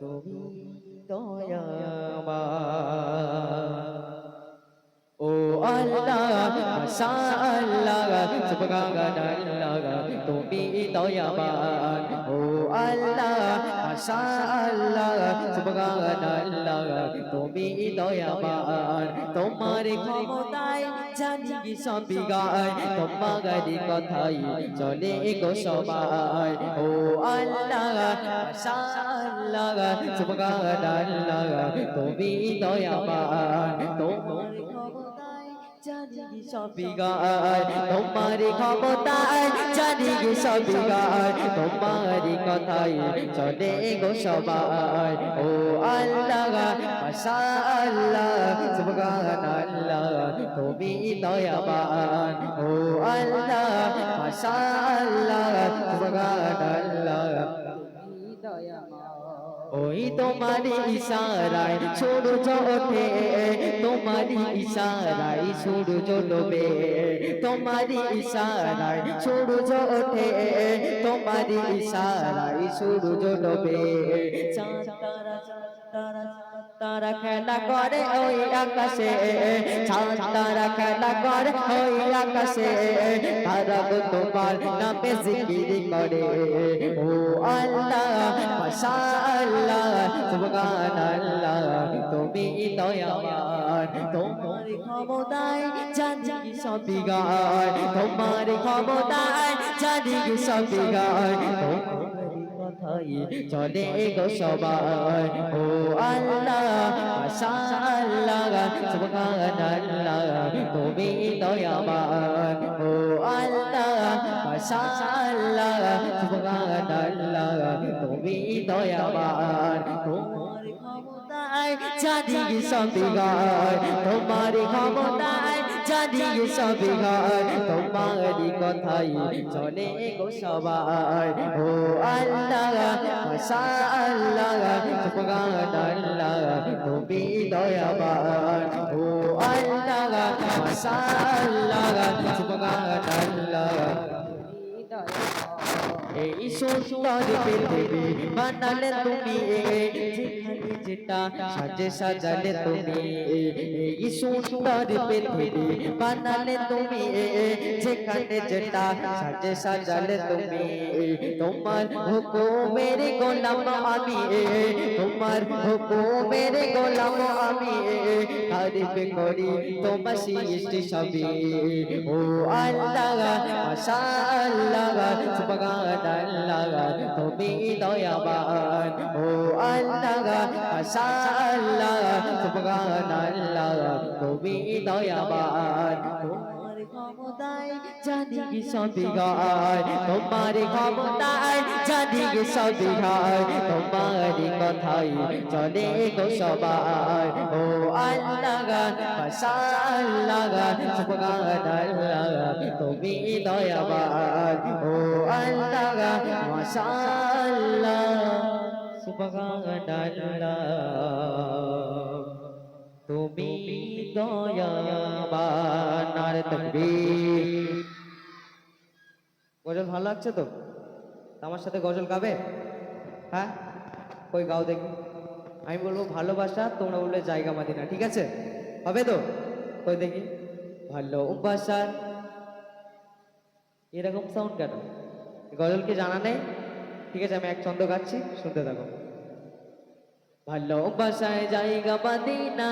তুমি দয়াবান ও আল্লাহ মাশাআল্লাহ। তুমি দয়াবান ও আল্লাহ মাশাআল্লাহ সুবহানাল্লাহ তুমি দয়াবান তোমার ক্ষমতায় জানি কি সবই গায় তোমার কথাই চলে গো সবাই ও আল্লাহ মাশাআল্লাহ সুবহানাল্লাহ তুমি দয়াবান তোমার ক্ষমতায় জানি সবই গায় তোমার ক্ষমতায় জানি সবই গায় তোমার কথাই চলে গো সবাই। ও আল্লাহ সুবহানাল্লাহ তুমি দয়াবান। ও আল্লাহ মাশাআল্লাহ সুবহানাল্লাহ তুমি দয়াবান। ওই তোমারি ইশারায় সূর্য ওঠে তোমারি ইশারায় সূর্য ডোবে। তোমারি ইশারায় সূর্য ওঠে তোমারি ইশারায় সূর্য ডোবে। তারা খেলা করে ওই আকাশে। তারা খেলা করে ওই আকাশে। তারা তোমার নামে জিকির করে। ও আল্লাহ মাশাআল্লাহ সুবহানাল্লাহ তুমি দয়াবান তোমার ক্ষমতায় জানি সবই গায় তোমার ক্ষমতায় জানি সবই গায় কথাই চলে গো সবাই ও আল্লাহ মাশাআল্লাহ সুবহানাল্লাহ তুমি দয়াবান ও আল্লাহ মাশাআল্লাহ সুবহানাল্লাহ তুমি দয়াবান তোমার ক্ষমতায় সবই গায় তোমার ক্ষমতায় সবই গায় তোমারই কথাই চলে গো সবাই। ও আল্লাহ মাশাআল্লাহ সুবহানাল্লাহ তুমি দয়াবান। ও আল্লাহ মাশাআল্লাহ সুবহানাল্লাহ তুমি দয়াবান এই সুন্দর পৃথিবী বানালে তুমি যেটা সাজে সাজালে তুমি। এই সুন্দর পৃথিবী বানালে তুমি। যেখানে যেটা সাজে সাজালে তুমি। তোমার হুকুমের গোলাম আমি। তোমার হুকুমের গোলাম আমি। তারিফ করি তোমার সৃষ্টি সবই। ও আল্লাহ মাশাআল্লাহ সুবহানাল্লাহ তুমি দয়াবান। ও আল্লাহ মাশাআল্লাহ সুবহানাল্লাহ, তুমি দয়াবান। তোমার ক্ষমতায় জানি কি সবই গায় তোমার ক্ষমতায় জানি কি সবই গায় তোমার কথাই চলে গো সবাই ও আল্লাহ, মাশাআল্লাহ, সুবহানাল্লাহ, তুমি দয়াবান। ও আল্লাহ, মাশাআল্লাহ। সুবহানাল্লাহ তুমি দয়াবান আর তকবীর। গজল ভালো লাগছে তো? আমার সাথে গজল গাবে? হ্যাঁ? কই গাও দেখি। আমি বলব ভালোবাসা তোমরা বললে জায়গা মাদিনা, ঠিক আছে? হবে তো? কই দেখি। ভালোবাসা এরকম সাউন্ড কেন? গজল কি জানা নেই? ঠিক আছে আমি এক ছন্দ গাচ্ছি শুনতে থাকো। ভালোবাসায় জায়গা মাদিনা